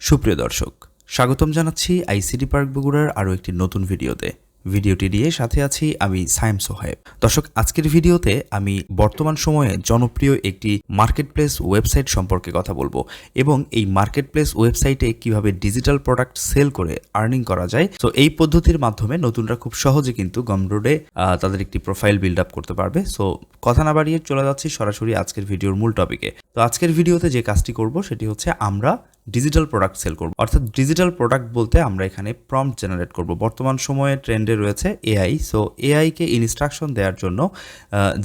সুপ্রিয় দর্শক, স্বাগতম জানাচ্ছি আইসিডি পার্ক বগুড়ার আরও একটি নতুন ভিডিওতে। ভিডিওটি নিয়ে সাথে আছি আমি সাইম সোহেব দর্শক, আজকের ভিডিওতে আমি বর্তমান সময়ে জনপ্রিয় একটি মার্কেট প্লেস ওয়েবসাইট সম্পর্কে কথা বলব এবং এই মার্কেট প্লেস ওয়েবসাইটে কীভাবে ডিজিটাল প্রোডাক্ট সেল করে আর্নিং করা যায়। তো এই পদ্ধতির মাধ্যমে নতুনরা খুব সহজে কিন্তু গমরোডে তাদের একটি প্রোফাইল বিল্ড আপ করতে পারবে। সো কথা না বাড়িয়ে চলে যাচ্ছি সরাসরি আজকের ভিডিওর মূল টপিকে। তো আজকের ভিডিওতে যে কাজটি করব সেটি হচ্ছে আমরা ডিজিটাল প্রোডাক্ট সেল করব। অর্থাৎ ডিজিটাল প্রোডাক্ট বলতে আমরা এখানে প্রম্পট জেনারেট করব। বর্তমান সময়ে ট্রেন্ডে রয়েছে এআই সো এআইকে ইনস্ট্রাকশন দেওয়ার জন্য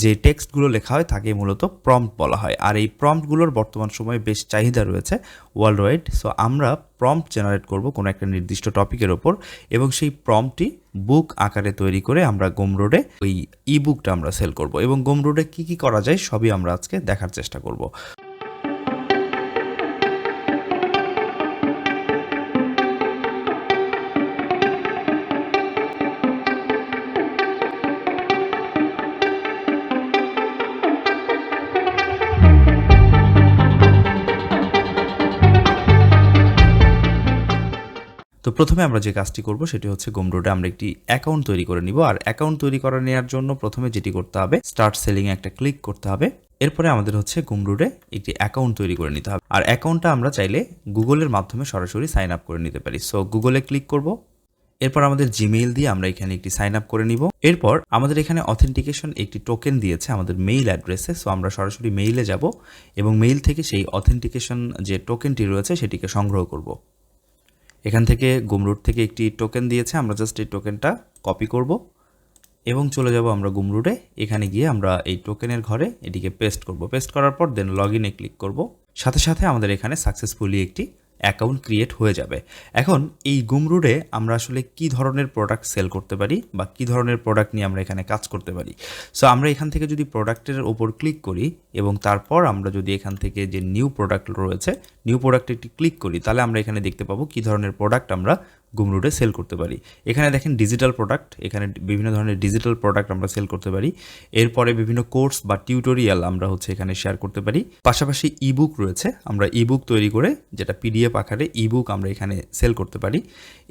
যে টেক্সটগুলো লেখা হয় তাকে মূলত প্রম্পট বলা হয়। আর এই প্রম্পটগুলোর বর্তমান সময়ে বেশ চাহিদা রয়েছে ওয়ার্ল্ড ওয়াইড সো আমরা প্রম্পট জেনারেট করব কোনো একটা নির্দিষ্ট টপিকের ওপর এবং সেই প্রম্পটটি বুক আকারে তৈরি করে আমরা গোমরোডে ওই ই বুকটা আমরা সেল করব। এবং গোমরোডে কী কী করা যায় সবই আমরা আজকে দেখার চেষ্টা করব। তো প্রথমে আমরা যে কাজটি করব সেটি হচ্ছে গোমরোডে আমরা একটি অ্যাকাউন্ট তৈরি করে নিব। আর অ্যাকাউন্ট তৈরি করে নেওয়ার জন্য প্রথমে যেটি করতে হবে স্টার্ট সেলিং একটা ক্লিক করতে হবে। এরপরে আমাদের হচ্ছে গুমরুডে একটি অ্যাকাউন্ট তৈরি করে নিতে হবে। আর অ্যাকাউন্টটা আমরা চাইলে গুগলের মাধ্যমে সরাসরি সাইন আপ করে নিতে পারি। সো গুগলে ক্লিক করব। এরপর আমাদের জিমেইল দিয়ে আমরা এখানে একটি সাইন আপ করে নিব। এরপর আমাদের এখানে অথেন্টিকেশন একটি টোকেন দিয়েছে আমাদের মেইল অ্যাড্রেসে সো আমরা সরাসরি মেইলে যাব এবং মেইল থেকে সেই অথেন্টিকেশন যে টোকেনটি রয়েছে সেটিকে সংগ্রহ করব। এখান থেকে গুমরুট থেকে একটি টোকেন দিয়েছে, আমরা জাস্ট এই টোকেনটা কপি করব এবং চলে যাব আমরা গুমরুটে। এখানে গিয়ে আমরা এই টোকেনের ঘরে এটিকে পেস্ট করব। পেস্ট করার পর দেন লগ ইনে ক্লিক করব। সাথে সাথে আমাদের এখানে সাকসেসফুলি একটি অ্যাকাউন্ট ক্রিয়েট হয়ে যাবে। এখন এই গুমরুডে আমরা আসলে কি ধরনের প্রোডাক্ট সেল করতে পারি বা কি ধরনের প্রোডাক্ট নিয়ে আমরা এখানে কাজ করতে পারি। সো আমরা এখান থেকে যদি প্রোডাক্টের ওপর ক্লিক করি এবং তারপর আমরা যদি এখান থেকে যে নিউ প্রোডাক্ট রয়েছে নিউ প্রোডাক্টে একটি ক্লিক করি, তাহলে আমরা এখানে দেখতে পাবো কি ধরনের প্রোডাক্ট আমরা গুমরুডে সেল করতে পারি। এখানে দেখেন ডিজিটাল প্রোডাক্ট এখানে বিভিন্ন ধরনের ডিজিটাল প্রোডাক্ট আমরা সেল করতে পারি। এরপরে বিভিন্ন কোর্স বা টিউটোরিয়াল আমরা হচ্ছে এখানে শেয়ার করতে পারি। পাশাপাশি ইবুক রয়েছে, আমরা ইবুক তৈরি করে যেটা পিডিএফ আকারে ইবুক আমরা এখানে সেল করতে পারি।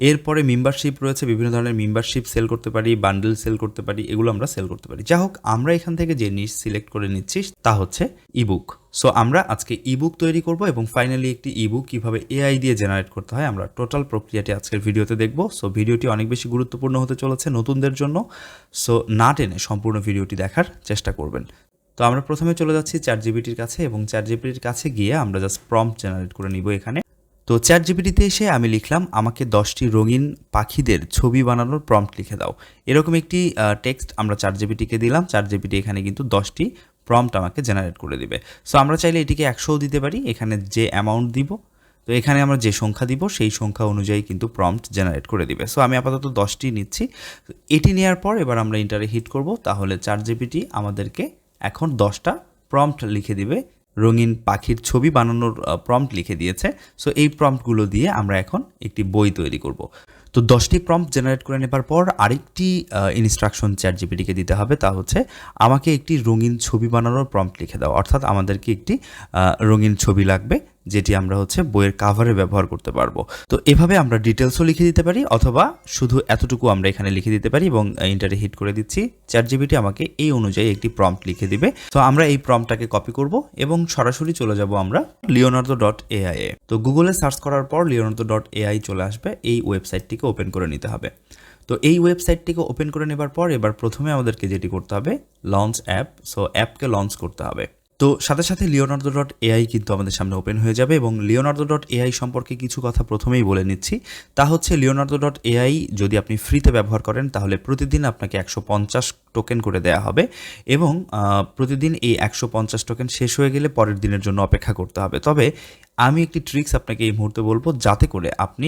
এরপরে মেম্বারশিপ রয়েছে, বিভিন্ন ধরনের মেম্বারশিপ সেল করতে পারি বান্ডেল সেল করতে পারি, এগুলো আমরা সেল করতে পারি। যা হোক, আমরা এখান থেকে যে নিশ সিলেক্ট করে নিচ্ছি, তা হচ্ছে ইবুক সো আমরা আজকে ইবুক তৈরি করব এবং ফাইনালি একটি ইবুক কীভাবে এআই দিয়ে জেনারেট করতে হয় আমরা টোটাল প্রক্রিয়াটি আজকের ভিডিওতে দেখব। সো ভিডিওটি অনেক বেশি গুরুত্বপূর্ণ হতে চলেছে নতুনদের জন্য। সো না টেনে সম্পূর্ণ ভিডিওটি দেখার চেষ্টা করবেন। তো আমরা প্রথমে চলে যাচ্ছি চার জিবিটির কাছে এবং চার জিবিটির কাছে গিয়ে আমরা জাস্ট প্রম্পট জেনারেট করে নিব এখানে। তো চ্যাট জিপিটিতে এসে আমি লিখলাম, আমাকে দশটি রঙিন পাখিদের ছবি বানানোর প্রম্পট লিখে দাও। এরকম একটি টেক্সট আমরা চার জিপিটিকে দিলাম। চার জিপিটি এখানে কিন্তু দশটি প্রম্পট আমাকে জেনারেট করে দিবে। সো আমরা চাইলে এটিকে একশোও দিতে পারি, এখানে যে অ্যামাউন্ট দিব, তো এখানে আমরা যে সংখ্যা দিব, সেই সংখ্যা অনুযায়ী কিন্তু প্রম্পট জেনারেট করে দিবে। সো আমি আপাতত দশটি নিচ্ছি। এটি নেওয়ার পর এবার আমরা ইন্টারে হিট করব, তাহলে চার জিপিটি আমাদেরকে এখন দশটা প্রম্পট লিখে দিবে। রঙিন পাখির ছবি বানানোর প্রম্পট লিখে দিয়েছে। সো এই প্রম্পটগুলো দিয়ে আমরা এখন একটি বই তৈরি করব। তো দশটি প্রম্পট জেনারেট করে নেবার পর আরেকটি ইনস্ট্রাকশন চ্যাট জিপিটিকে দিতে হবে। তা হচ্ছে, আমাকে একটি রঙিন ছবি বানানোর প্রম্পট লিখে দাও। অর্থাৎ আমাদেরকে একটি রঙিন ছবি লাগবে। যেটি আমরা হচ্ছে বইয়ের কাভারে ব্যবহার করতে পারব। তো এভাবে আমরা ডিটেলসও লিখে দিতে পারি, অথবা শুধু এতটুকু আমরা এখানে লিখে দিতে পারি এবং ইন্টারে হিট করে দিচ্ছি। চ্যাট জিবিটি আমাকে এই অনুযায়ী একটি প্রম্পট লিখে দিবে। তো আমরা এই প্রম্পটটাকে কপি করব এবং সরাসরি চলে যাব আমরা লিওনার্দো ডট এআই এ। তো গুগলে সার্চ করার পর লিওনার্দো ডট এআই চলে আসবে, এই ওয়েবসাইটটিকে ওপেন করে নিতে হবে। তো এই ওয়েবসাইটটিকে ওপেন করে নেবার পর এবার প্রথমে আমাদেরকে যেটি করতে হবে লঞ্চ অ্যাপ সো অ্যাপকে লঞ্চ করতে হবে। তো সাথে সাথে লিওনার্দো ডট এআই কিন্তু আমাদের সামনে ওপেন হয়ে যাবে এবং লিওনার্দো ডট এআই সম্পর্কে কিছু কথা প্রথমেই বলে নিচ্ছি। তা হচ্ছে লিওনার্দো ডট এআই যদি আপনি ফ্রিতে ব্যবহার করেন তাহলে প্রতিদিন আপনাকে একশো পঞ্চাশ টোকেন করে দেয়া হবে এবং প্রতিদিন এই একশো পঞ্চাশ টোকেন শেষ হয়ে গেলে পরের দিনের জন্য অপেক্ষা করতে হবে। তবে আমি একটি ট্রিক্স আপনাকে এই মুহূর্তে বলব যাতে করে আপনি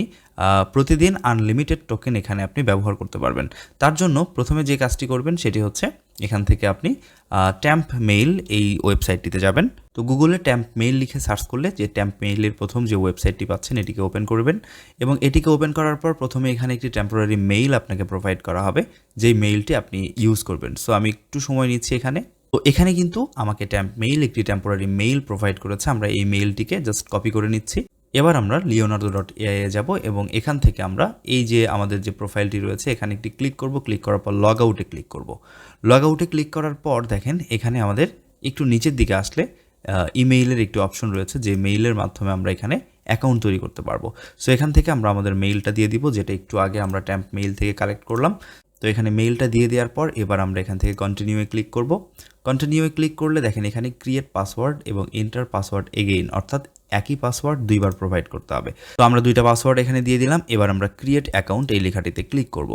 প্রতিদিন আনলিমিটেড টোকেন এখানে আপনি ব্যবহার করতে পারবেন। তার জন্য প্রথমে যে কাজটি করবেন সেটি হচ্ছে, এখান থেকে আপনি ট্যাম্প মেইল এই ওয়েবসাইটটিতে যাবেন। তো গুগলে ট্যাম্প মেইল লিখে সার্চ করলে যে ট্যাম্প মেইলের প্রথম যে ওয়েবসাইটটি পাচ্ছেন, এটিকে ওপেন করবেন এবং এটিকে ওপেন করার পর প্রথমে এখানে একটি টেম্পোরারি মেইল আপনাকে প্রোভাইড করা হবে, যেই মেইলটি আপনি ইউজ করবেন। সো আমি একটু সময় নিচ্ছি এখানে। তো এখানে কিন্তু আমাকে ট্যাম্প মেইল একটি টেম্পোরারি মেইল প্রোভাইড করেছে। আমরা এই মেইলটিকে জাস্ট কপি করে নিচ্ছি। এবার আমরা লিওনার্দো ডট এআই এ যাব এবং এখান থেকে আমরা এই যে আমাদের যে প্রোফাইলটি রয়েছে, এখানে একটি ক্লিক করব। ক্লিক করার পর লগ আউটে ক্লিক করব। লগ আউটে ক্লিক করার পর দেখেন, এখানে আমাদের একটু নিচের দিকে আসলে ইমেইলের একটি অপশন রয়েছে যে মেইলের মাধ্যমে আমরা এখানে অ্যাকাউন্ট তৈরি করতে পারব। সো এখান থেকে আমরা আমাদের মেইলটা দিয়ে দিব, যেটা একটু আগে আমরা ট্যাম্প মেইল থেকে কালেক্ট করলাম। তো, এখানে মেইলটা দিয়ে দেওয়ার পর এবার আমরা এখান থেকে কন্টিনিউয়ে ক্লিক করব। কন্টিনিউয়ে ক্লিক করলে দেখেন এখানে ক্রিয়েট পাসওয়ার্ড এবং এন্টার পাসওয়ার্ড এগেইন অর্থাৎ একই পাসওয়ার্ড দুইবার প্রোভাইড করতে হবে। তো, আমরা দুইটা পাসওয়ার্ড এখানে দিয়ে দিলাম, এবার আমরা ক্রিয়েট অ্যাকাউন্ট এই লেখাটিতে ক্লিক করব।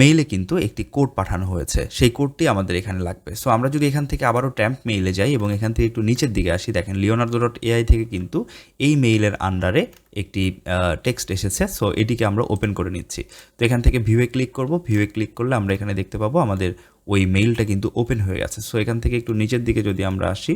মেইলে কিন্তু একটি কোড পাঠানো হয়েছে। সেই কোডটি আমাদের এখানে লাগবে। সো আমরা যদি এখান থেকে আবারও ট্যাম্প মেইলে যাই এবং এখান থেকে একটু নিচের দিকে আসি, দেখেন লিওনার্দো ডট এআই থেকে কিন্তু এই মেইলের আন্ডারে একটি টেক্সট এসেছে। সো এটিকে আমরা ওপেন করে নিচ্ছি। তো, এখান থেকে ভিউয়ে ক্লিক করব। ভিউয়ে ক্লিক করলে আমরা এখানে দেখতে পাবো আমাদের ওই মেইলটা কিন্তু ওপেন হয়ে গেছে। সো এখান থেকে একটু নিচের দিকে যদি আমরা আসি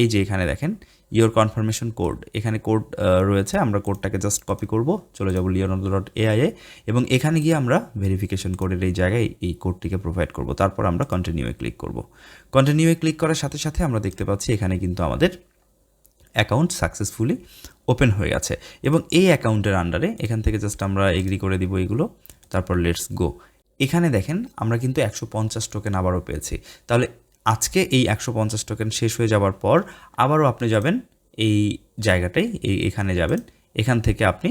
এই যে এখানে দেখেন ইওর কনফার্মেশন কোড এখানে কোড রয়েছে, আমরা কোডটাকে জাস্ট কপি করব, চলে যাব লিওনার্দো ডট এআইএ এবং এখানে গিয়ে আমরা ভেরিফিকেশন কোডের এই জায়গায় এই কোডটিকে প্রোভাইড করব। তারপর আমরা কন্টিনিউয়ে ক্লিক করব। কন্টিনিউয়ে ক্লিক করার সাথে সাথে আমরা দেখতে পাচ্ছি এখানে কিন্তু আমাদের অ্যাকাউন্ট সাকসেসফুলি ওপেন হয়ে গেছে, এবং এই অ্যাকাউন্টের আন্ডারে এখান থেকে জাস্ট আমরা এগ্রি করে দিব এগুলো, তারপর লেটস গো এখানে দেখেন, আমরা কিন্তু একশো পঞ্চাশ টোকেন আবারও পেয়েছি। তাহলে আজকে এই একশো পঞ্চাশ টোকেন শেষ হয়ে যাওয়ার পর আবারও আপনি যাবেন এই জায়গাটাই এই এখানে যাবেন। এখান থেকে আপনি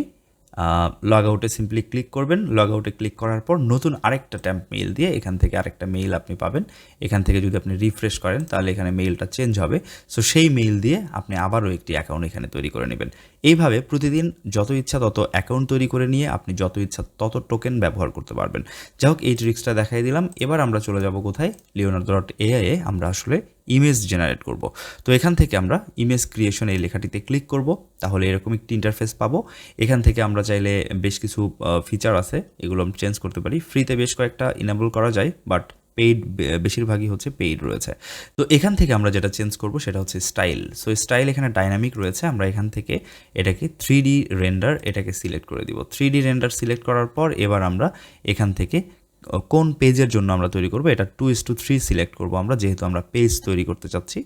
লগ আউটে সিম্পলি ক্লিক করবেন। লগ আউটে ক্লিক করার পর নতুন আরেকটা ট্যাম্প মেইল দিয়ে এখান থেকে আরেকটা মেইল আপনি পাবেন। এখান থেকে যদি আপনি রিফ্রেশ করেন, তাহলে এখানে মেইলটা চেঞ্জ হবে। সো সেই মেইল দিয়ে আপনি আবারও একটি অ্যাকাউন্ট এখানে তৈরি করে নেবেন। এইভাবে প্রতিদিন যত ইচ্ছা তত অ্যাকাউন্ট তৈরি করে নিয়ে আপনি যত ইচ্ছা তত টোকেন ব্যবহার করতে পারবেন। যাই হোক, এই ট্রিক্সটা দেখাই দিলাম। এবার আমরা চলে যাব কোথায়? লিওনার্দো ডট এআই এ আমরা আসলে ইমেজ জেনারেট করব। তো এখান থেকে আমরা ইমেজ ক্রিয়েশন এই লেখাটিতে ক্লিক করব। তাহলে এরকম একটি ইন্টারফেস পাবো। এখান থেকে আমরা চাইলে বেশ কিছু ফিচার আছে। এগুলো আমরা চেঞ্জ করতে পারি। ফ্রিতে বেশ কয়েকটা ইনেবল করা যায় বাট পেইড বেশিরভাগই হচ্ছে পেইড রয়েছে। তো এখান থেকে আমরা যেটা চেঞ্জ করব সেটা হচ্ছে স্টাইল সো স্টাইল এখানে ডাইনামিক রয়েছে। আমরা এখান থেকে এটাকে থ্রি রেন্ডার এটাকে সিলেক্ট করে দিব। থ্রি রেন্ডার সিলেক্ট করার পর এবার আমরা এখান থেকে কোন পেজের জন্য আমরা তৈরি করব? এটা two is to three select করব আমরা, যেহেতু আমরা পেজ তৈরি করতে চাচ্ছি।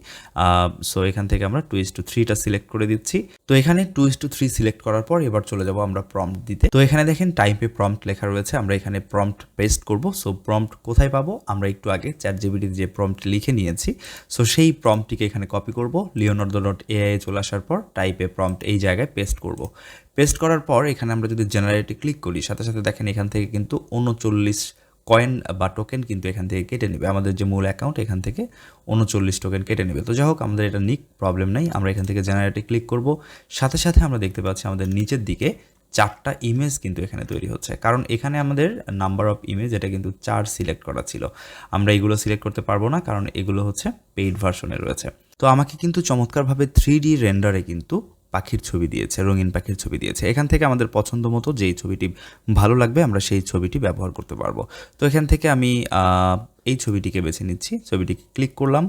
সো এখান থেকে আমরা টু ইস টু থ্রিটা সিলেক্ট করে দিচ্ছি। তো এখানে two is to three select করার পর এবার চলে যাব আমরা প্রম্পট দিতে। তো এখানে দেখেন টাইপে প্রম্পট লেখা রয়েছে, আমরা এখানে প্রম্পট পেস্ট করব। সো প্রম্পট কোথায় পাবো? আমরা একটু আগে চ্যাট জিবিটি যে প্রম্পট লিখে নিয়েছি। সো সেই প্রম্পটটিকে এখানে কপি করব। লিওনার্দো ডট এআই চলে আসার পর টাইপে প্রম্পট এই জায়গায় পেস্ট করব। পেস্ট করার পর এখানে আমরা যদি জেনারেটে ক্লিক করি, সাথে সাথে দেখেন এখান থেকে কিন্তু উনচল্লিশ কয়েন বা টোকেন কিন্তু এখান থেকে কেটে নেবে। আমাদের যে মূল অ্যাকাউন্ট এখান থেকে উনচল্লিশ টোকেন কেটে নেবে। তো যাই হোক, আমাদের এটা নিক প্রবলেম নেই। আমরা এখান থেকে জেনারেটে ক্লিক করব। সাথে সাথে আমরা দেখতে পাচ্ছি আমাদের নিচের দিকে চারটা ইমেজ কিন্তু এখানে তৈরি হচ্ছে। কারণ এখানে আমাদের নাম্বার অফ ইমেজ এটা কিন্তু চার সিলেক্ট করা ছিল। আমরা এগুলো সিলেক্ট করতে পারব না, কারণ এগুলো হচ্ছে পেইড ভার্সনে রয়েছে। তো আমাকে কিন্তু চমৎকারভাবে থ্রি ডি রেন্ডারে কিন্তু পাখির ছবি দিয়েছে, রঙিন পাখির ছবি দিয়েছে। এখান থেকে আমাদের পছন্দ মতো যেই ছবিটি ভালো লাগবে, আমরা সেই ছবিটি ব্যবহার করতে পারব। তো এখান থেকে আমি এই ছবিটিকে বেছে নিচ্ছি। ছবিটিকে ক্লিক করলাম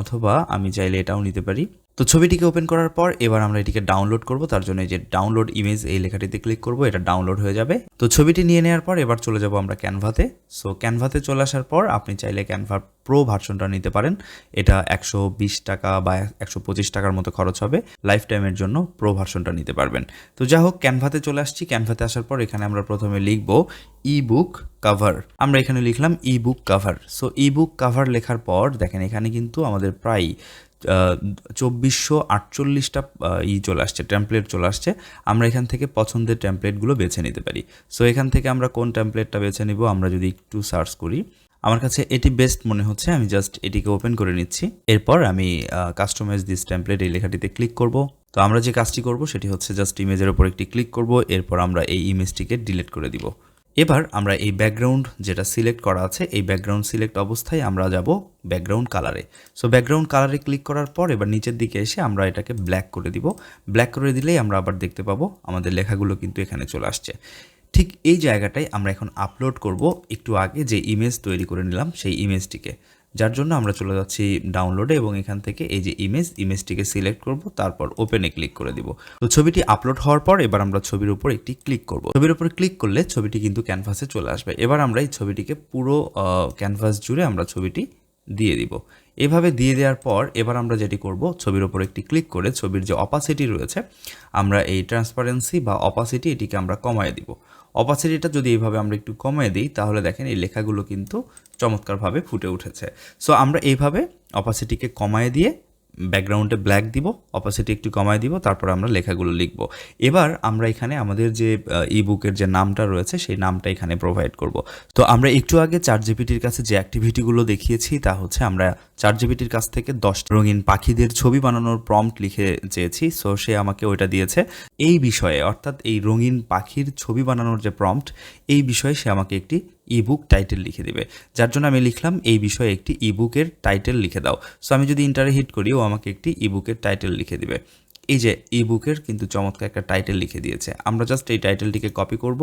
অথবা আমি চাইলে এটাও নিতে পারি। তো ছবিটিকে ওপেন করার পর এবার আমরা এটিকে ডাউনলোড করব। তার জন্য যে ডাউনলোড ইমেজ এই লেখাটিতে ক্লিক করব, এটা ডাউনলোড হয়ে যাবে। তো ছবিটি নিয়ে নেওয়ার পর এবার চলে যাব আমরা ক্যানভাতে সো ক্যানভাতে চলে আসার পর আপনি চাইলে ক্যানভা প্রো ভার্সনটা নিতে পারেন। এটা একশো বিশ টাকা বা একশো পঁচিশ টাকার মতো খরচ হবে। লাইফ টাইমের জন্য প্রো ভার্সনটা নিতে পারবেন। তো যা হোক ক্যানভাতে চলে আসছি। ক্যানভাতে আসার পর এখানে আমরা প্রথমে লিখব ই বুক কাভার আমরা এখানে লিখলাম ebook cover so ebook cover লেখার পর দেখেন এখানে কিন্তু আমাদের প্রায় চব্বিশশো আটচল্লিশটা ই চলে আসছে টেমপ্লেট চলে আসছে। আমরা এখান থেকে পছন্দের টেমপ্লেটগুলো বেছে নিতে পারি। সো এখান থেকে আমরা কোন টেমপ্লেটটা বেছে নিব, আমরা যদি একটু সার্চ করি। আমার কাছে এটি বেস্ট মনে হচ্ছে, আমি জাস্ট এটিকে ওপেন করে নিচ্ছি। এরপর আমি কাস্টমাইজ দিস টেমপ্লেট এই লেখাটিতে ক্লিক করব। তো আমরা যে কাজটি করব, সেটি হচ্ছে জাস্ট ইমেজের ওপর একটি ক্লিক করব। এরপর আমরা এই ইমেজটিকে ডিলিট করে দিব। এবার আমরা এই ব্যাকগ্রাউন্ড যেটা সিলেক্ট করা আছে, এই ব্যাকগ্রাউন্ড সিলেক্ট অবস্থায় আমরা যাব ব্যাকগ্রাউন্ড কালারে সো ব্যাকগ্রাউন্ড কালারে ক্লিক করার পর এবার নিচের দিকে এসে আমরা এটাকে ব্ল্যাক করে দিব। ব্ল্যাক করে দিলেই আমরা আবার দেখতে পাবো আমাদের লেখাগুলো কিন্তু এখানে চলে আসছে। ঠিক এই জায়গাটায় আমরা এখন আপলোড করব একটু আগে যে ইমেজ তৈরি করে নিলাম সেই ইমেজটিকে যার জন্য আমরা চলে যাচ্ছি ডাউনলোডে এবং এখান থেকে এই যে ইমেজ ইমেজটিকে সিলেক্ট করব, তারপর ওপেনে ক্লিক করে দিব। তো ছবিটি আপলোড হওয়ার পর এবার আমরা ছবির উপর একটি ক্লিক করব। ছবির উপর ক্লিক করলে ছবিটি কিন্তু ক্যানভাসে চলে আসবে। এবার আমরা এই ছবিটিকে পুরো ক্যানভাস জুড়ে আমরা ছবিটি দিয়ে দিব। এভাবে দিয়ে দেওয়ার পর এবার আমরা যেটি করব, ছবির ওপর একটি ক্লিক করে ছবির যে অপাসিটি রয়েছে, আমরা এই ট্রান্সপারেন্সি বা অপাসিটি এটিকে আমরা কমায় দিব। অপাসিটিটা যদি এইভাবে আমরা একটু কমিয়ে দিই, তাহলে দেখেন এই লেখাগুলো কিন্তু চমৎকারভাবে ফুটে উঠেছে। সো আমরা এইভাবে অপাসিটিকে কমায় দিয়ে ব্যাকগ্রাউন্ডে ব্ল্যাক দিব অপাসিটি একটু কমায় দিব, তারপর আমরা লেখাগুলো লিখব। এবার আমরা এখানে আমাদের যে ই বুকের যে নামটা রয়েছে, সেই নামটা এখানে প্রোভাইড করব। তো আমরা একটু আগে চার জিপিটির কাছে যে অ্যাক্টিভিটিগুলো দেখিয়েছি, তা হচ্ছে আমরা চার জিপিটির কাছ থেকে দশ রঙিন পাখিদের ছবি বানানোর প্রম্পট লিখে চেয়েছি সো সে আমাকে ওইটা দিয়েছে। এই বিষয়ে, অর্থাৎ এই রঙিন পাখির ছবি বানানোর যে প্রম্পট এই বিষয়ে সে আমাকে একটি ইবুক টাইটেল লিখে দিবে। যার জন্য আমি লিখলাম, এই বিষয়ে একটি ইবুকের টাইটেল লিখে দাও। সো আমি যদি ইন্টারে হিট করি, ও আমাকে একটি ইবুকের টাইটেল লিখে দিবে। এই যে ইবুকের কিন্তু চমৎকার একটা টাইটেল লিখে দিয়েছে। আমরা জাস্ট এই টাইটেলটিকে কপি করব।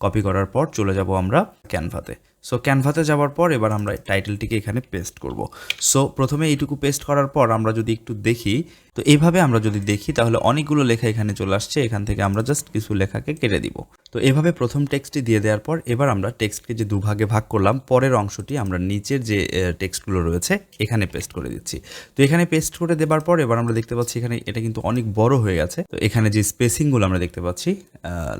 কপি করার পর চলে যাব আমরা ক্যানভাতে সো ক্যানভাতে যাওয়ার পর এবার আমরা টাইটেলটিকে এখানে পেস্ট করব। সো প্রথমে এইটুকু পেস্ট করার পর আমরা যদি একটু দেখি তো এইভাবে আমরা যদি দেখি, তাহলে অনেকগুলো লেখা এখানে চলে আসছে। এখান থেকে আমরা জাস্ট কিছু লেখাকে কেটে দিব। তো এভাবে প্রথম টেক্সটটি দিয়ে দেওয়ার পর, এবার আমরা টেক্সটকে যে দুভাগে ভাগ করলাম, পরের অংশটি আমরা নিচের যে টেক্সটগুলো রয়েছে, এখানে পেস্ট করে দিচ্ছি। তো এখানে পেস্ট করে দেওয়ার পর, এবার আমরা দেখতে পাচ্ছি এখানে এটা কিন্তু অনেক বড় হয়ে গেছে। তো এখানে যে স্পেসিংগুলো আমরা দেখতে পাচ্ছি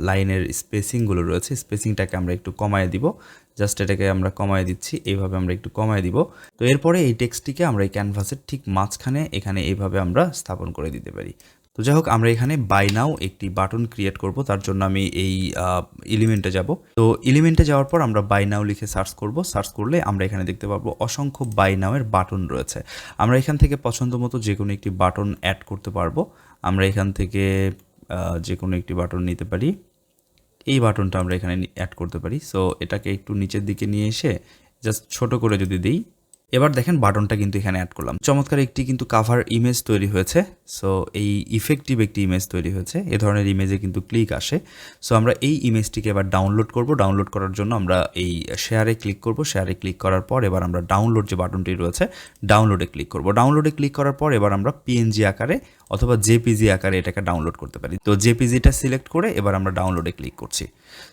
লাইনের স্পেসিংগুলো রয়েছে স্পেসিংটাকে আমরা একটু কমায় দিব। জাস্ট এটাকে আমরা কমায় দিচ্ছি, এইভাবে আমরা একটু কমায় দিব। তো এরপরে এই টেক্সটটিকে আমরা এই ক্যানভাসের ঠিক মাঝখানে এখানে এইভাবে আমরা স্থাপন করে দিতে পারি। তো যাই হোক, আমরা এখানে বাই নাও একটি বাটন ক্রিয়েট করব, তার জন্য আমি এই এলিমেন্টে যাব। তো এলিমেন্টে যাওয়ার পর আমরা বাই নাও লিখে সার্চ করব। সার্চ করলে আমরা এখানে দেখতে পাবো অসংখ্য বাই নাওয়ের বাটন রয়েছে। আমরা এখান থেকে পছন্দ মতো যে কোনো একটি বাটন অ্যাড করতে পারব। আমরা এখান থেকে যে কোনো একটি বাটন নিতে পারি। এই বাটনটা আমরা এখানে অ্যাড করতে পারি। সো এটাকে একটু নিচের দিকে নিয়ে এসে জাস্ট ছোট করে যদি দিই এবার দেখেন বাটনটা কিন্তু এখানে অ্যাড করলাম। চমৎকার একটি কিন্তু কাভার ইমেজ তৈরি হয়েছে। সো এই ইফেক্টিভ একটি ইমেজ তৈরি হয়েছে। এ ধরনের ইমেজে কিন্তু ক্লিক আসে। সো আমরা এই ইমেজটিকে এবার ডাউনলোড করব। ডাউনলোড করার জন্য আমরা এই শেয়ারে ক্লিক করব। শেয়ারে ক্লিক করার পর এবার আমরা ডাউনলোড যে বাটনটি রয়েছে ডাউনলোডে ক্লিক করব। ডাউনলোডে ক্লিক করার পর এবার আমরা পিএনজি আকারে অথবা জেপিজি আকারে এটাকে ডাউনলোড করতে পারি। তো জেপিজিটা সিলেক্ট করে এবার আমরা ডাউনলোডে ক্লিক করছি।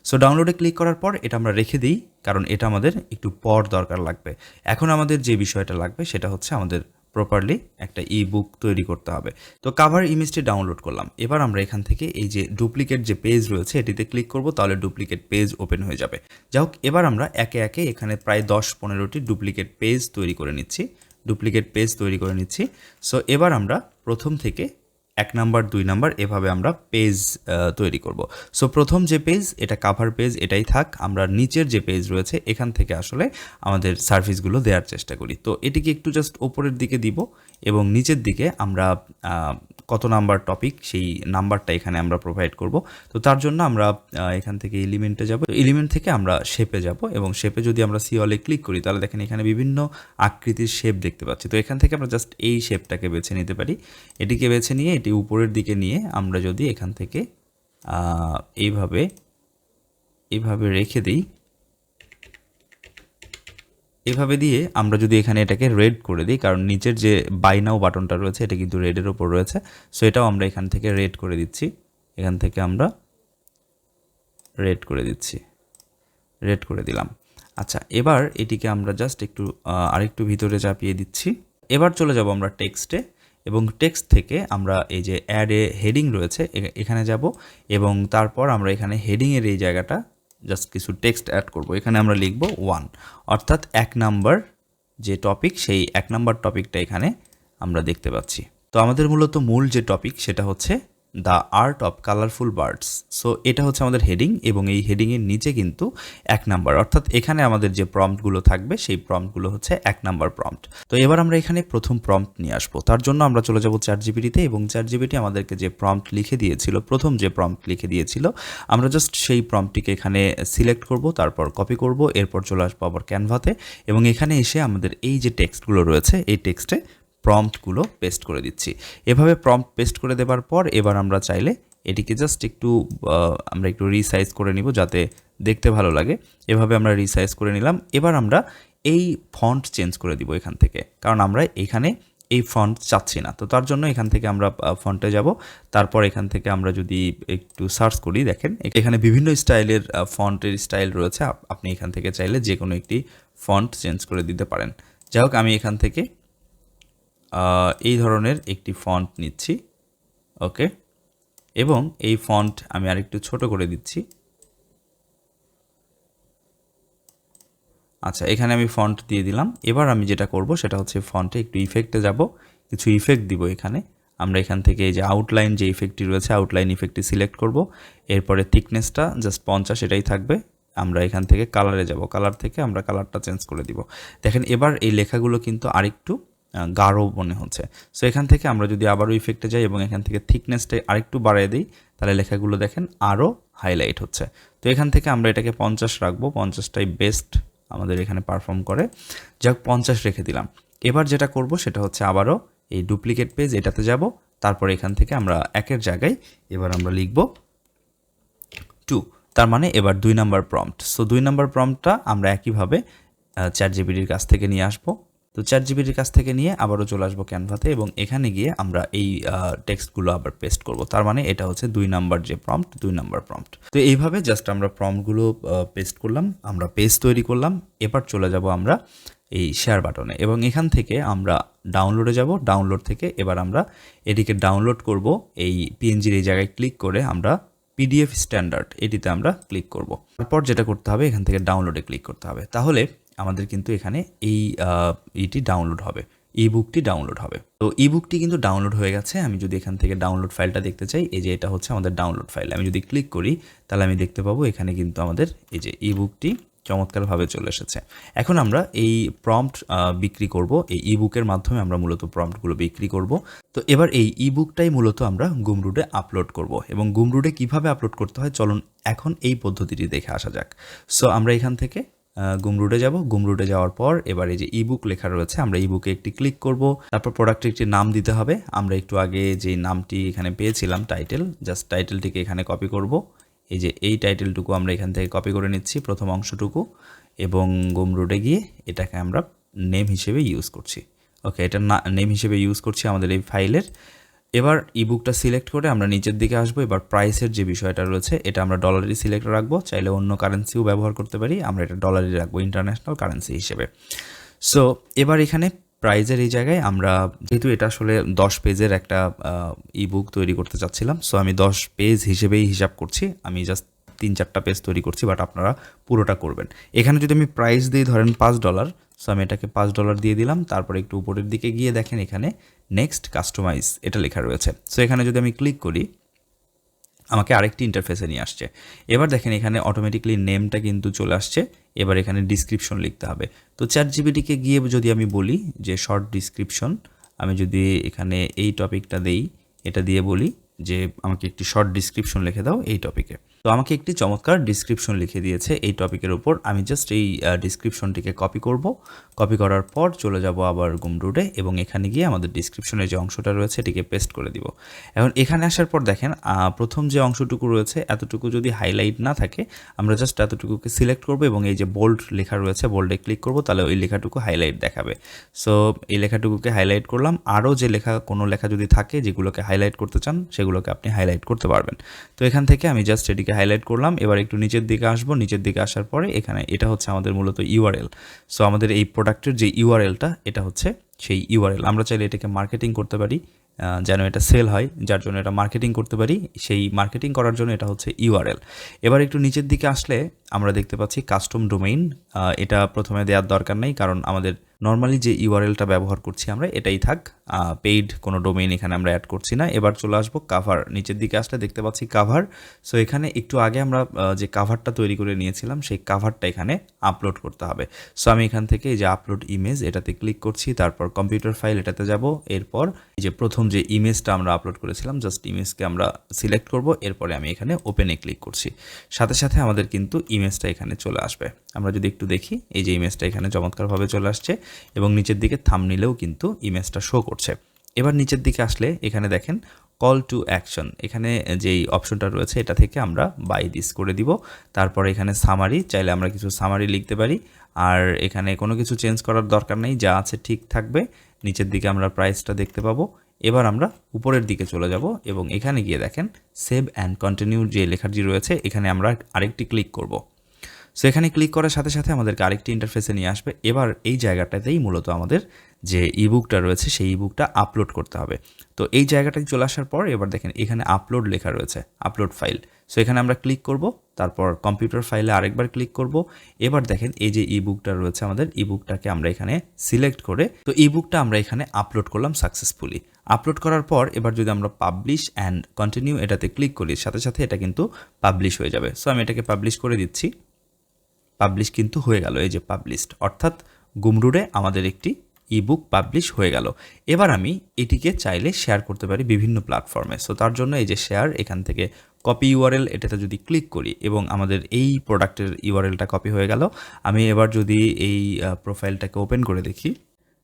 সো ডাউনলোডে ক্লিক করার পর এটা আমরা রেখে দিই। কারণ এটা আমাদের একটু পর দরকার লাগবে। এখন আমাদের যে বিষয়টা লাগবে সেটা হচ্ছে আমাদের প্রপারলি একটা ই বুক তৈরি করতে হবে। তো কাভার ইমেজটি ডাউনলোড করলাম। এবার আমরা এখান থেকে এই যে ডুপ্লিকেট যে পেজ রয়েছে এটিতে ক্লিক করব, তাহলে ডুপ্লিকেট পেজ ওপেন হয়ে যাবে। যাই হোক, এবার আমরা একে একে এখানে প্রায় দশ পনেরোটি ডুপ্লিকেট পেজ তৈরি করে নিচ্ছি। ডুপ্লিকেট পেজ তৈরি করে নিচ্ছি। সো এবার আমরা প্রথম থেকে এক নাম্বার, দুই নাম্বার এভাবে আমরা পেজ তৈরি করব। সো প্রথম যে পেজ এটা কাভার পেজ এটাই থাক। আমরা নিচের যে পেজ রয়েছে, এখান থেকে আসলে আমাদের সার্ভিসগুলো দেওয়ার চেষ্টা করি। তো, এটিকে একটু জাস্ট ওপরের দিকে দিব এবং নিচের দিকে আমরা কত নাম্বার টপিক সেই নাম্বারটা এখানে আমরা প্রোভাইড করব। তো তার জন্য আমরা এখান থেকে এলিমেন্টে যাব। এলিমেন্ট থেকে আমরা শেপে যাব এবং শেপে যদি আমরা সি অলে ক্লিক করি, তাহলে দেখেন এখানে বিভিন্ন আকৃতির শেপ দেখতে পাচ্ছি। তো এখান থেকে আমরা জাস্ট এই শেপটাকে বেছে নিতে পারি। এটিকে বেছে নিয়ে, এটি উপরের দিকে নিয়ে আমরা যদি এখান থেকে এইভাবে এইভাবে রেখে দিই এভাবে দিয়ে আমরা যদি এখানে এটাকে রেড করে দিই, কারণ নিচের যে বাই নাও বাটনটা রয়েছে, এটা কিন্তু রেডের ওপর রয়েছে সো এটাও আমরা এখান থেকে রেড করে দিচ্ছি। এখান থেকে আমরা রেড করে দিচ্ছি। রেড করে দিলাম। আচ্ছা এবার এটিকে আমরা জাস্ট একটু আরেকটু ভিতরে চাপিয়ে দিচ্ছি। এবার চলে যাব আমরা টেক্সটে এবং টেক্সট থেকে আমরা এই যে অ্যাড হেডিং রয়েছে এখানে যাব, এবং তারপর আমরা এখানে হেডিংয়ের এই জায়গাটা জাস্ট কিছু টেক্সট অ্যাড করব। এখানে আমরা লিখব ওয়ান অর্থাৎ এক নাম্বার যে টপিক সেই এক নাম্বার টপিকটা এখানে আমরা দেখতে পাচ্ছি। তো আমাদের মূলত মূল যে টপিক সেটা হচ্ছে the art of colourful birds. So, এটা হচ্ছে আমাদের হেডিং এবং এই হেডিংয়ের নিচে কিন্তু এক নাম্বার। অর্থাৎ এখানে আমাদের যে প্রম্পটগুলো থাকবে, সেই প্রম্পটগুলো হচ্ছে এক নাম্বার প্রম্পট। তো এবার আমরা এখানে প্রথম প্রম্পট নিয়ে আসব। তার জন্য আমরা চলে যাব চার জিবিটিতে এবং চার জিবিটি আমাদেরকে যে প্রম্পট লিখে দিয়েছিল, প্রথম যে প্রম্পট লিখে দিয়েছিল, আমরা জাস্ট সেই প্রম্পটটিকে এখানে সিলেক্ট করব, তারপর কপি করব, এরপর চলে আসব আবার ক্যানভাতে এবং এখানে এসে আমাদের এই যে টেক্সটগুলো রয়েছে, এই টেক্সটে প্রম্পটগুলো পেস্ট করে দিচ্ছি। এভাবে প্রম্পট পেস্ট করে দেবার পর এবার আমরা চাইলে এটিকে জাস্ট একটু আমরা একটু রিসাইজ করে নিব যাতে দেখতে ভালো লাগে। এভাবে আমরা রিসাইজ করে নিলাম। এবার আমরা এই ফন্ট চেঞ্জ করে দিব এখান থেকে। কারণ আমরা এখানে এই ফন্ট চাচ্ছি না। তো তার জন্য এখান থেকে আমরা ফন্টে যাব। তারপর এখান থেকে আমরা যদি একটু সার্চ করি, দেখেন এখানে বিভিন্ন স্টাইলের ফন্টের স্টাইল রয়েছে। আপনি এখান থেকে চাইলে যে কোনো একটি ফন্ট চেঞ্জ করে দিতে পারেন। যাই হোক, আমি এখান থেকে এই ধরনের একটি ফন্ট নিচ্ছি ওকে এবং এই ফন্ট আমি আরেকটু ছোট করে দিচ্ছি। আচ্ছা এখানে আমি ফন্ট দিয়ে দিলাম। এবার আমি যেটা করব সেটা হচ্ছে ফন্টে একটু ইফেক্টে যাব। কিছু ইফেক্ট দিব এখানে। আমরা এখান থেকে এই যে আউটলাইন যে ইফেক্টটি রয়েছে আউটলাইন ইফেক্টটি সিলেক্ট করব। এরপরে থিকনেসটা জাস্ট পঞ্চাশ, এটাই থাকবে। আমরা এখান থেকে কালারে যাব। কালার থেকে আমরা কালারটা চেঞ্জ করে দিব। দেখেন, এবার এই লেখাগুলো কিন্তু আরেকটু গাঢ় মনে হচ্ছে। সো এখান থেকে আমরা যদি আবারও ইফেক্টে যাই এবং এখান থেকে থিকনেসটা আরেকটু বাড়িয়ে দিই, তাহলে লেখাগুলো দেখেন আরও হাইলাইট হচ্ছে। তো এখান থেকে আমরা এটাকে পঞ্চাশ রাখব, পঞ্চাশটাই বেস্ট আমাদের এখানে পারফর্ম করে। যাক, পঞ্চাশ রেখে দিলাম। এবার যেটা করব সেটা হচ্ছে আবারও এই ডুপ্লিকেট পেজ এটাতে যাব। তারপর এখান থেকে আমরা একের জায়গায় এবার আমরা লিখব টু তার মানে এবার দুই নাম্বার প্রম্পট সো দুই নাম্বার প্রম্পটটা আমরা একইভাবে চার জিবিডির কাছ থেকে নিয়ে আসব। তো চার জিবিডির কাছ থেকে নিয়ে আবারও চলে আসব ক্যানভাতে এবং এখানে গিয়ে আমরা এই টেক্সটগুলো আবার পেস্ট করব। তার মানে এটা হচ্ছে দুই নাম্বার যে প্রম্পট দুই নাম্বার প্রম্পট তো এইভাবে জাস্ট আমরা প্রম্পটগুলো পেস্ট করলাম, আমরা পেজ তৈরি করলাম, এবার চলে যাব আমরা এই শেয়ার বাটনে এবং এখান থেকে আমরা ডাউনলোডে যাব ডাউনলোড থেকে এবার আমরা এটিকে ডাউনলোড করব, এই পিএনজির এই জায়গায় ক্লিক করে আমরা পিডিএফ স্ট্যান্ডার্ড এটিতে আমরা ক্লিক করব। তারপর যেটা করতে হবে, এখান থেকে ডাউনলোডে ক্লিক করতে হবে। তাহলে আমাদের কিন্তু এখানে এই এটি ডাউনলোড হবে ই বুকটি ডাউনলোড হবে। তো ই বুকটি কিন্তু ডাউনলোড হয়ে গেছে, আমি যদি এখান থেকে ডাউনলোড ফাইলটা দেখতে চাই, এই যে এটা হচ্ছে আমাদের ডাউনলোড ফাইল আমি যদি ক্লিক করি, তাহলে আমি দেখতে পাবো এখানে কিন্তু আমাদের এই যে ই বুকটি চমৎকারভাবে চলে এসেছে। এখন আমরা এই প্রম্পট বিক্রি করব, এই ই বুকের মাধ্যমে আমরা মূলত প্রম্পটগুলো বিক্রি করব। তো এবার এই ই বুকটাই মূলত আমরা গুমরুডে আপলোড করব এবং গুমরুডে কীভাবে আপলোড করতে হয়, চলুন এখন এই পদ্ধতিটি দেখে আসা যাক। সো আমরা এখান থেকে গুমরুডে যাব। গুমরুডে যাওয়ার পর এবার এই যে ইবুক লেখা রয়েছে, আমরা ইবুকে একটি ক্লিক করব। তারপর প্রোডাক্টের একটি নাম দিতে হবে। আমরা একটু আগে যে নামটি এখানে পেয়েছিলাম টাইটেল জাস্ট টাইটেলটিকে এখানে কপি করব। এই যে এই টাইটেলটুকু আমরা এখান থেকে কপি করে নিচ্ছি, প্রথম অংশটুকু। এবং গুমরুডে গিয়ে এটাকে আমরা নেম হিসেবে ইউজ করছি। ওকে এটা নেম হিসেবে ইউজ করছি আমাদের এই ফাইলের এবার ইবুকটা সিলেক্ট করে আমরা নিচের দিকে আসব। এবার প্রাইসের যে বিষয়টা রয়েছে, এটা আমরা ডলারই সিলেক্ট রাখব। চাইলে অন্য কারেন্সিও ব্যবহার করতে পারি। আমরা এটা ডলারই রাখব ইন্টারন্যাশনাল কারেন্সি হিসেবে। সো এবার এখানে প্রাইজের এই জায়গায় আমরা যেহেতু এটা আসলে দশ পেজের একটা ইবুক তৈরি করতে চাচ্ছিলাম সো আমি দশ পেজ হিসেবেই হিসাব করছি। আমি জাস্ট তিন চারটা পেজ তৈরি করছি বাট আপনারা পুরোটা করবেন। এখানে যদি আমি প্রাইস দিই, ধরেন পাঁচ ডলার সো আমি এটাকে পাঁচ ডলার দিয়ে দিলাম। তারপরে একটু উপরের দিকে গিয়ে দেখেন এখানে নেক্সট কাস্টমাইজ এটা লেখা রয়েছে। সো এখানে যদি আমি ক্লিক করি, আমাকে আরেকটি ইন্টারফেসে নিয়ে আসছে। এবার দেখেন এখানে অটোমেটিকলি নেমটা কিন্তু চলে আসছে। এবার এখানে ডিসক্রিপশন লিখতে হবে। তো চ্যাট জিবিটিকে গিয়ে যদি আমি বলি যে শর্ট ডিসক্রিপশন আমি যদি এখানে এই টপিকটা দেই, এটা দিয়ে বলি যে, আমাকে একটি শর্ট ডিসক্রিপশন লিখে দাও এই টপিকে তো আমাকে একটি চমৎকার ডিসক্রিপশন লিখে দিয়েছে এই টপিকের উপর। আমি জাস্ট এই ডিসক্রিপশনটিকে কপি করব। কপি করার পর চলে যাব আবার গুমরুডে এবং এখানে গিয়ে আমাদের ডিসক্রিপশনের যে অংশটা রয়েছে এটিকে পেস্ট করে দিব। এখন এখানে আসার পর দেখেন প্রথম যে অংশটুকু রয়েছে এতটুকু যদি হাইলাইট না থাকে, আমরা জাস্ট এতটুকুকে সিলেক্ট করব এবং এই যে বোল্ড লেখা রয়েছে বোল্ডে ক্লিক করব, তাহলে ওই লেখাটুকু হাইলাইট দেখাবে। সো এই লেখাটুকুকে হাইলাইট করলাম। আরও যে লেখা, কোনো লেখা যদি থাকে যেগুলোকে হাইলাইট করতে চান, সেগুলোকে আপনি হাইলাইট করতে পারবেন। তো এখান থেকে আমি জাস্ট এটিকে হাইলাইট করলাম। এবার একটু নিচের দিকে আসব। নিচের দিকে আসার পরে এখানে এটা হচ্ছে আমাদের মূলত ইউআরএল সো আমাদের এই প্রোডাক্টের যে ইউআরএলটা এটা হচ্ছে সেই ইউআরএল আমরা চাইলে এটাকে মার্কেটিং করতে পারি যেন এটা সেল হয়, যার জন্য এটা মার্কেটিং করতে পারি। সেই মার্কেটিং করার জন্য এটা হচ্ছে ইউআরএল এবার একটু নিচের দিকে আসলে আমরা দেখতে পাচ্ছি কাস্টম ডোমেইন এটা প্রথমে দেওয়ার দরকার নেই, কারণ আমাদের নর্মালি যে ইউআরএলটা ব্যবহার করছি আমরা, এটাই থাক। পেইড কোনো ডোমেইন এখানে আমরা অ্যাড করছি না। এবার চলে আসব কাভার নিচের দিকে আসলে দেখতে পাচ্ছি কাভার সো এখানে একটু আগে আমরা যে কাভারটা তৈরি করে নিয়েছিলাম, সেই কাভারটা এখানে আপলোড করতে হবে। সো আমি এখান থেকে এই যে আপলোড ইমেজ এটাতে ক্লিক করছি, তারপর কম্পিউটার ফাইল এটাতে যাব। এরপর যে প্রথম যে ইমেজটা আমরা আপলোড করেছিলাম জাস্ট ইমেজকে আমরা সিলেক্ট করব। এরপরে আমি এখানে ওপেনে ক্লিক করছি। সাথে সাথে আমাদের কিন্তু ইমেজটা এখানে চলে আসবে। আমরা যদি একটু দেখি, এই যে ইমেজটা এখানে চমৎকারভাবে চলে আসছে এবং নিচের দিকে থামনিলেও কিন্তু ইমেজটা শো করছে। এবার নিচের দিকে আসলে এখানে দেখেন কল টু অ্যাকশন এখানে যেই অপশনটা রয়েছে, এটা থেকে আমরা বাই দিস করে দিব। তারপরে এখানে সামারি চাইলে আমরা কিছু সামারি লিখতে পারি। আর এখানে কোনো কিছু চেঞ্জ করার দরকার নেই, যা আছে ঠিক থাকবে। নিচের দিকে আমরা প্রাইসটা দেখতে পাবো। এবার আমরা উপরের দিকে চলে যাব এবং এখানে গিয়ে দেখেন সেভ অ্যান্ড কন্টিনিউ যে লেখাটি রয়েছে, এখানে আমরা আরেকটি ক্লিক করব। সো এখানে ক্লিক করার সাথে সাথে আমাদেরকে আরেকটি ইন্টারফেসে নিয়ে আসবে। এবার এই জায়গাটাতেই মূলত আমাদের যে ইবুকটা রয়েছে, সেই ইবুকটা আপলোড করতে হবে। তো এই জায়গাটায় চলে আসার পর এবার দেখেন এখানে আপলোড লেখা রয়েছে আপলোড ফাইল সো এখানে আমরা ক্লিক করব, তারপর কম্পিউটার ফাইলে আরেকবার ক্লিক করব। এবার দেখেন এই যে ইবুকটা রয়েছে আমাদের ইবুকটাকে আমরা এখানে সিলেক্ট করে, তো ইবুকটা আমরা এখানে আপলোড করলাম সাকসেসফুলি আপলোড করার পর এবার যদি আমরা পাবলিশ অ্যান্ড কন্টিনিউ এটাতে ক্লিক করি, সাথে সাথে এটা কিন্তু পাবলিশ হয়ে যাবে। সো আমি এটাকে পাবলিশ করে দিচ্ছি। পাবলিশ কিন্তু হয়ে গেল, এই যে পাবলিশড অর্থাৎ গুমরুডে আমাদের একটি ইবুক পাবলিশ হয়ে গেল। এবার আমি এটিকে চাইলে শেয়ার করতে পারি বিভিন্ন প্ল্যাটফর্মে সো তার জন্য এই যে শেয়ার এখান থেকে কপি ইউআরএল এটাতে যদি ক্লিক করি এবং আমাদের এই প্রোডাক্টের ইউআরএলটা কপি হয়ে গেল, আমি এবার যদি এই প্রোফাইলটাকে ওপেন করে দেখি,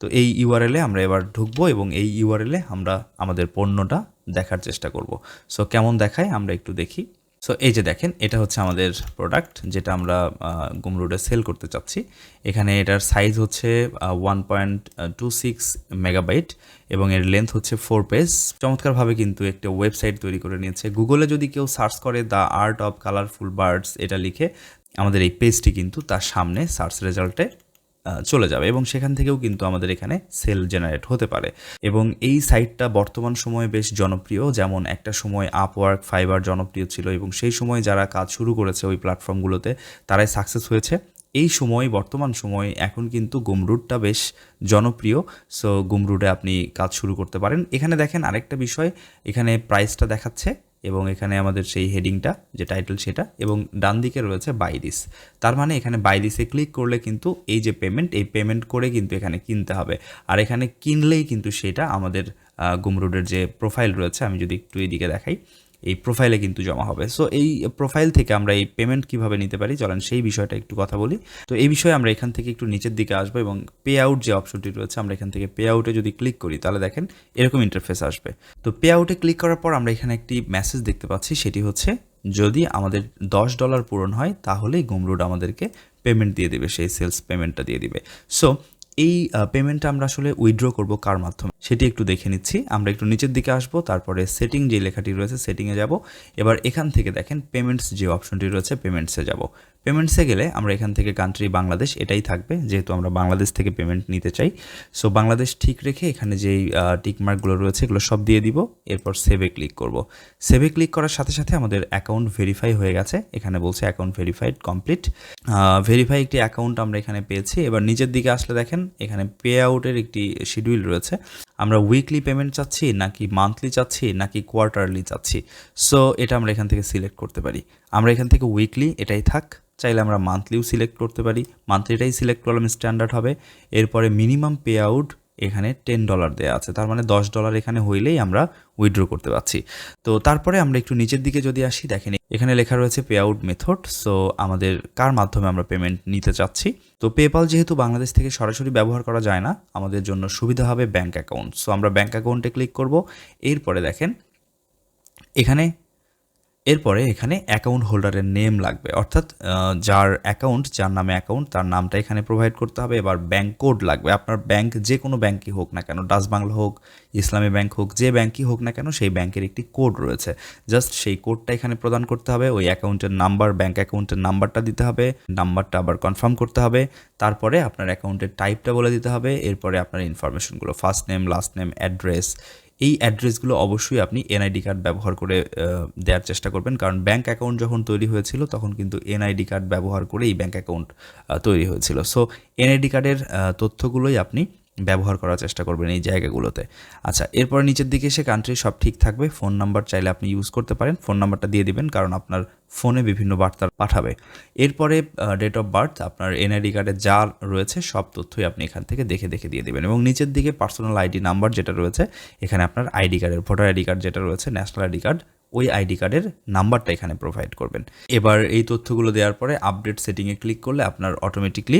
তো এই ইউআরএলে আমরা এবার ঢুকবো এবং এই ইউআরএলে আমরা আমাদের পণ্যটা দেখার চেষ্টা করব। সো কেমন দেখায় আমরা একটু দেখি। সো এই যে দেখেন, এটা হচ্ছে আমাদের প্রোডাক্ট যেটা আমরা গুমরুডে সেল করতে চাচ্ছি। এখানে এটার সাইজ হচ্ছে one point two six megabyte এবং এর লেন্থ হচ্ছে ফোর পেজ চমৎকারভাবে কিন্তু একটা ওয়েবসাইট তৈরি করে নিয়েছে। গুগলে যদি কেউ সার্চ করে the art of colourful birds এটা লিখে, আমাদের এই পেজটি কিন্তু তার সামনে সার্চ রেজাল্টে চলে যাবে এবং সেখান থেকেও কিন্তু আমাদের এখানে সেল জেনারেট হতে পারে। এবং এই সাইটটা বর্তমান সময়ে বেশ জনপ্রিয়, যেমন একটা সময় আপওয়ার্ক ফাইবার জনপ্রিয় ছিল এবং সেই সময় যারা কাজ শুরু করেছে ওই প্ল্যাটফর্মগুলোতে তারাই সাকসেস হয়েছে। এই সময়, বর্তমান সময় এখন কিন্তু গুমরুটটা বেশ জনপ্রিয়। সো গুমরুটে আপনি কাজ শুরু করতে পারেন। এখানে দেখেন আরেকটা বিষয়, এখানে প্রাইসটা দেখাচ্ছে। এবং এখানে আমাদের সেই হেডিংটা, যে টাইটেল সেটা, এবং ডান দিকে রয়েছে বাইরিস তার মানে এখানে বাইরিসে ক্লিক করলে কিন্তু এই যে পেমেন্ট এই পেমেন্ট করে কিন্তু এখানে কিনতে হবে। আর এখানে কিনলেই কিন্তু সেটা আমাদের গুমরুডের যে প্রোফাইল রয়েছে, আমি যদি একটু এদিকে দেখাই এই প্রোফাইলে কিন্তু জমা হবে। সো এই প্রোফাইল থেকে আমরা এই পেমেন্ট কীভাবে নিতে পারি, চলেন সেই বিষয়টা একটু কথা বলি। তো এই বিষয়ে আমরা এখান থেকে একটু নিচের দিকে আসব এবং পে আউট যে অপশনটি রয়েছে, আমরা এখান থেকে পে আউটে যদি ক্লিক করি, তাহলে দেখেন এরকম ইন্টারফেস আসবে। তো পে আউটে ক্লিক করার পর আমরা এখানে একটি মেসেজ দেখতে পাচ্ছি, সেটি হচ্ছে, যদি আমাদের দশ ডলার পূরণ হয়, তাহলেই গুমরুড আমাদেরকে পেমেন্ট দিয়ে দেবে, সেই সেলস পেমেন্টটা দিয়ে দিবে। সো এই পেমেন্টটা আমরা আসলে উইথড্র করব কার মাধ্যমে? সেটি একটু দেখে নিচ্ছি। আমরা একটু নিচের দিকে আসব, তারপরে সেটিং যে লেখাটি রয়েছে সেটিংয়ে যাব। এবার এখান থেকে দেখেন পেমেন্টস যে অপশনটি রয়েছে পেমেন্টসে যাব। পেমেন্টসে গেলে আমরা এখান থেকে কান্ট্রি বাংলাদেশ এটাই থাকবে, যেহেতু আমরা বাংলাদেশ থেকে পেমেন্ট নিতে চাই। সো বাংলাদেশ ঠিক রেখে এখানে যেই টিকমার্কগুলো রয়েছে এগুলো সব দিয়ে দিব, এরপর সেভে ক্লিক করব। সেভে ক্লিক করার সাথে সাথে আমাদের অ্যাকাউন্ট ভেরিফাই হয়ে গেছে, এখানে বলছে অ্যাকাউন্ট ভেরিফাইড কমপ্লিট ভেরিফাই একটি অ্যাকাউন্ট আমরা এখানে পেয়েছি, এবার নিচের দিকে আসলে দেখেন, এখানে পে আউটের একটি শিডিউল রয়েছে। আমরা উইকলি পেমেন্ট চাচ্ছি, নাকি মান্থলি চাচ্ছি, নাকি কোয়ার্টারলি চাচ্ছি? সো এটা আমরা এখান থেকে সিলেক্ট করতে পারি। আমরা এখান থেকে উইকলি এটাই থাক। চাইলে আমরা মান্থলিও সিলেক্ট করতে পারি। মান্থলিটাই সিলেক্ট করলাম স্ট্যান্ডার্ড হবে। এরপরে মিনিমাম পে আউট এখানে টেন ডলার দেওয়া আছে। তার মানে দশ ডলার এখানে হইলেই আমরা উইথড্র করতে পারছি। তো তারপরে আমরা একটু নিচের দিকে যদি আসি, দেখেন এখানে লেখা রয়েছে পে আউট মেথড সো আমাদের কার মাধ্যমে আমরা পেমেন্ট নিতে চাচ্ছি? তো পেপাল যেহেতু বাংলাদেশ থেকে সরাসরি ব্যবহার করা যায় না, আমাদের জন্য সুবিধা হবে ব্যাঙ্ক অ্যাকাউন্ট সো আমরা ব্যাঙ্ক অ্যাকাউন্টে ক্লিক করব। এরপরে দেখেন, এখানে এরপরে এখানে অ্যাকাউন্ট হোল্ডারের নেম লাগবে। অর্থাৎ যার অ্যাকাউন্ট যার নামে অ্যাকাউন্ট তার নামটা এখানে প্রোভাইড করতে হবে। এবার ব্যাঙ্ক কোড লাগবে। আপনার ব্যাঙ্ক যে কোনো ব্যাঙ্কই হোক না কেন, ডাচ বাংলা হোক, ইসলামী ব্যাঙ্ক হোক, যে ব্যাঙ্কই হোক না কেন, সেই ব্যাঙ্কের একটি কোড রয়েছে। জাস্ট সেই কোডটা এখানে প্রদান করতে হবে। ওই অ্যাকাউন্টের নাম্বার ব্যাঙ্ক অ্যাকাউন্টের নাম্বারটা দিতে হবে। নাম্বারটা আবার কনফার্ম করতে হবে। তারপরে আপনার অ্যাকাউন্টের টাইপটা বলে দিতে হবে। এরপরে আপনার ইনফরমেশনগুলো first name last name address এই অ্যাড্রেসগুলো অবশ্যই আপনি এনআইডি কার্ড ব্যবহার করে দেওয়ার চেষ্টা করবেন। কারণ ব্যাঙ্ক অ্যাকাউন্ট যখন তৈরি হয়েছিল, তখন কিন্তু এনআইডি কার্ড ব্যবহার করে এই ব্যাঙ্ক অ্যাকাউন্ট তৈরি হয়েছিল। সো এনআইডি কার্ডের তথ্যগুলোই আপনি ব্যবহার করার চেষ্টা করবেন এই জায়গাগুলোতে। আচ্ছা এরপর নিচের দিকে এসে কান্ট্রি সব ঠিক থাকবে। ফোন নাম্বার চাইলে আপনি ইউজ করতে পারেন। ফোন নাম্বারটা দিয়ে দিবেন, কারণ আপনার ফোনে বিভিন্ন বার্তা পাঠাবে। এরপরে ডেট অফ বার্থ আপনার এনআইডি কার্ডে যা রয়েছে, সব তথ্যই আপনি এখান থেকে দেখে দেখে দিয়ে দেবেন। এবং নিচের দিকে পার্সোনাল আইডি নাম্বার যেটা রয়েছে, এখানে আপনার আইডি কার্ডের ভোটার আইডি কার্ড যেটা রয়েছে ন্যাশনাল আইডি কার্ড ওই আইডি কার্ডের নাম্বারটা এখানে প্রোভাইড করবেন। এবার এই তথ্যগুলো দেওয়ার পরে আপডেট সেটিংয়ে ক্লিক করলে আপনার অটোমেটিকলি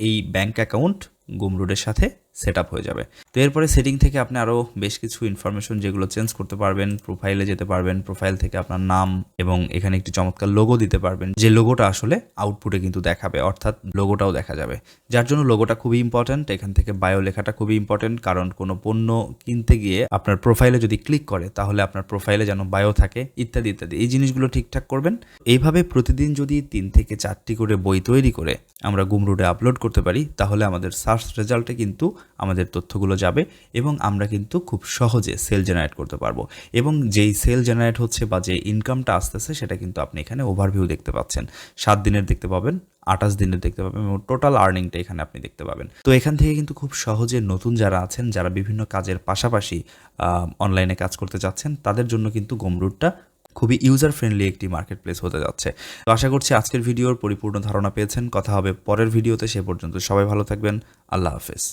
এই ব্যাঙ্ক অ্যাকাউন্ট গুমরুডের সাথে সেট আপ হয়ে যাবে। তো এরপরে সেটিং থেকে আপনি আরও বেশ কিছু ইনফরমেশন যেগুলো চেঞ্জ করতে পারবেন প্রোফাইলে যেতে পারবেন প্রোফাইল থেকে আপনার নাম এবং এখানে একটি চমৎকার লোগো দিতে পারবেন। যে লোগোটা আসলে আউটপুটে কিন্তু দেখাবে, অর্থাৎ লোগোটাও দেখা যাবে। যার জন্য লোগোটা খুবই ইম্পর্ট্যান্ট এখান থেকে বায়ো লেখাটা খুবই ইম্পর্ট্যান্ট কারণ কোনো পণ্য কিনতে গিয়ে আপনার প্রোফাইলে যদি ক্লিক করে, তাহলে আপনার প্রোফাইলে যেন বায়ো থাকে, ইত্যাদি ইত্যাদি। এই জিনিসগুলো ঠিকঠাক করবেন। এইভাবে প্রতিদিন যদি তিন থেকে চারটি করে বই তৈরি করে আমরা গুমরুডে আপলোড করতে পারি, তাহলে আমাদের সার্চ রেজাল্টে কিন্তু আমাদের তথ্যগুলো যাবে এবং আমরা কিন্তু খুব সহজে সেল জেনারেট করতে পারব। এবং যেই সেল জেনারেট হচ্ছে বা যে ইনকামটা আসতেছে সেটা কিন্তু আপনি এখানে ওভারভিউ দেখতে পাচ্ছেন। সাত দিনের দেখতে পাবেন, আঠাশ দিনের দেখতে পাবেন এবং টোটাল আর্নিংটা এখানে আপনি দেখতে পাবেন। তো এখান থেকে কিন্তু খুব সহজে নতুন যারা আছেন, যারা বিভিন্ন কাজের পাশাপাশি অনলাইনে কাজ করতে চাচ্ছেন, তাদের জন্য কিন্তু গোমরুটটা খুবই ইউজার ফ্রেন্ডলি একটি মার্কেট প্লেস হতে যাচ্ছে। তো আশা করছি আজকের ভিডিওর পরিপূর্ণ ধারণা পেয়েছেন। কথা হবে পরের ভিডিওতে, সে পর্যন্ত সবাই ভালো থাকবেন। আল্লাহ হাফেজ।